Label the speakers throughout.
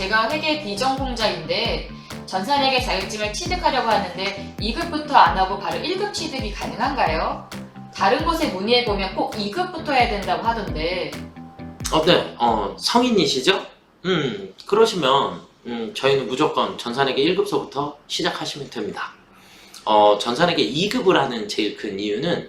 Speaker 1: 제가 회계 비전공자인데 전산회계 자격증을 취득하려고 하는데 2급부터 안 하고 바로 1급 취득이 가능한가요? 다른 곳에 문의해보면 꼭 2급부터 해야 된다고 하던데
Speaker 2: 어, 네. 어, 성인이시죠? 음, 그러시면, 음, 저희는 무조건 전산회계 1급서부터 시작하시면 됩니다. 어, 전산회계 2급을 하는 제일 큰 이유는,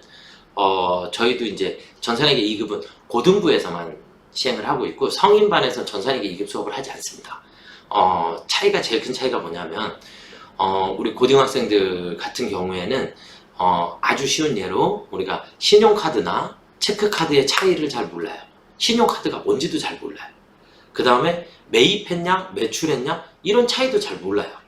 Speaker 2: 어, 저희도 이제 전산회계 2급은 고등부에서만 시행을 하고 있고, 성인반에서 전산회계 2급 수업을 하지 않습니다. 어, 차이가, 제일 큰 차이가 뭐냐면, 어, 우리 고등학생들 같은 경우에는, 어, 아주 쉬운 예로, 우리가 신용카드나 체크카드의 차이를 잘 몰라요. 신용카드가 뭔지도 잘 몰라요. 그 다음에 매입했냐, 매출했냐, 이런 차이도 잘 몰라요.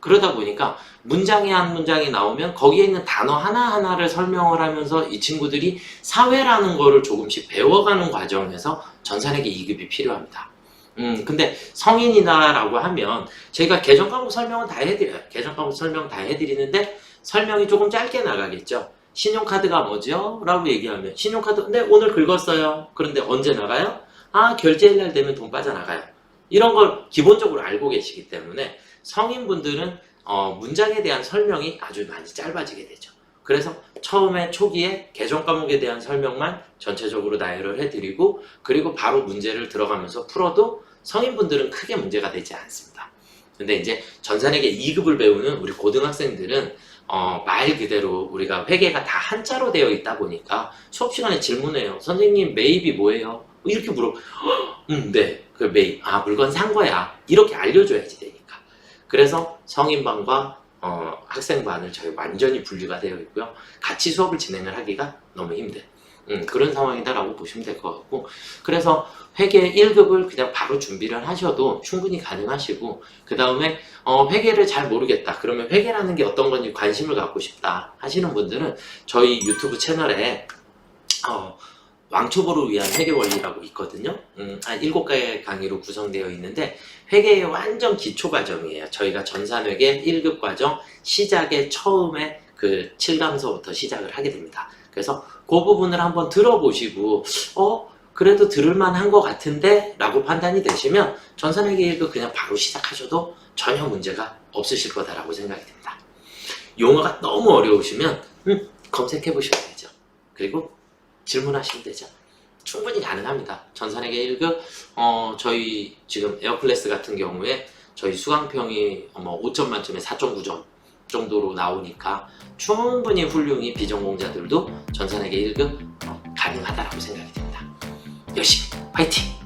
Speaker 2: 그러다 보니까 문장이 한 문장이 나오면 거기에 있는 단어 하나하나를 설명을 하면서 이 친구들이 사회라는 거를 조금씩 배워가는 과정에서 전산회계 2급이 필요합니다. 음, 근데 성인이다라고 하면 저희가 개정 과목 설명은 다 해드려요. 개정 과목 설명 다 해드리는데 설명이 조금 짧게 나가겠죠. 신용카드가 뭐죠? 라고 얘기하면 신용카드 네 오늘 긁었어요. 그런데 언제 나가요? 아 결제일 날 되면 돈 빠져나가요. 이런 걸 기본적으로 알고 계시기 때문에 성인분들은 어, 문장에 대한 설명이 아주 많이 짧아지게 되죠. 그래서 처음에 초기에 개정 과목에 대한 설명만 전체적으로 나열을 해드리고 그리고 바로 문제를 들어가면서 풀어도 성인분들은 크게 문제가 되지 않습니다. 근데 이제 전산회계 2급을 배우는 우리 고등학생들은 어, 말 그대로 우리가 회계가 다 한자로 되어 있다 보니까 수업 시간에 질문해요. 선생님 매입이 뭐예요? 이렇게 물어. 음, 네. 그 매입. 아, 물건 산 거야. 이렇게 알려줘야지 되니까. 그래서 성인반과 어, 학생반을 저희 완전히 분리가 되어 있고요. 같이 수업을 진행을 하기가 너무 힘든 음, 그런 상황이다라고 보시면 될 것 같고 그래서 회계 1급을 그냥 바로 준비를 하셔도 충분히 가능하시고 그 다음에 어, 회계를 잘 모르겠다 그러면 회계라는 게 어떤 건지 관심을 갖고 싶다 하시는 분들은 저희 유튜브 채널에 어, 왕초보를 위한 회계 원리라고 있거든요. 음, 한 7가지 강의로 구성되어 있는데 회계의 완전 기초 과정이에요. 저희가 전산회계 1급 과정 시작의 처음에 그 7강서부터 시작을 하게 됩니다. 그래서 그 부분을 한번 들어보시고 어 그래도 들을만 한 것 같은데 라고 판단이 되시면 전산회계 1급 그냥 바로 시작하셔도 전혀 문제가 없으실 거다라고 생각이 듭니다. 용어가 너무 어려우시면 음, 검색해 보셔야 되죠. 그리고 질문하시면 되죠. 충분히 가능합니다. 전산회계 1급, 어, 저희 지금 에어클래스 같은 경우에 저희 수강평이 뭐 5점 만점에 4.9점 정도로 나오니까 충분히 훌륭히 비전공자들도 전산회계 1급 어, 가능하다라고 생각이 듭니다. 열심히 화이팅!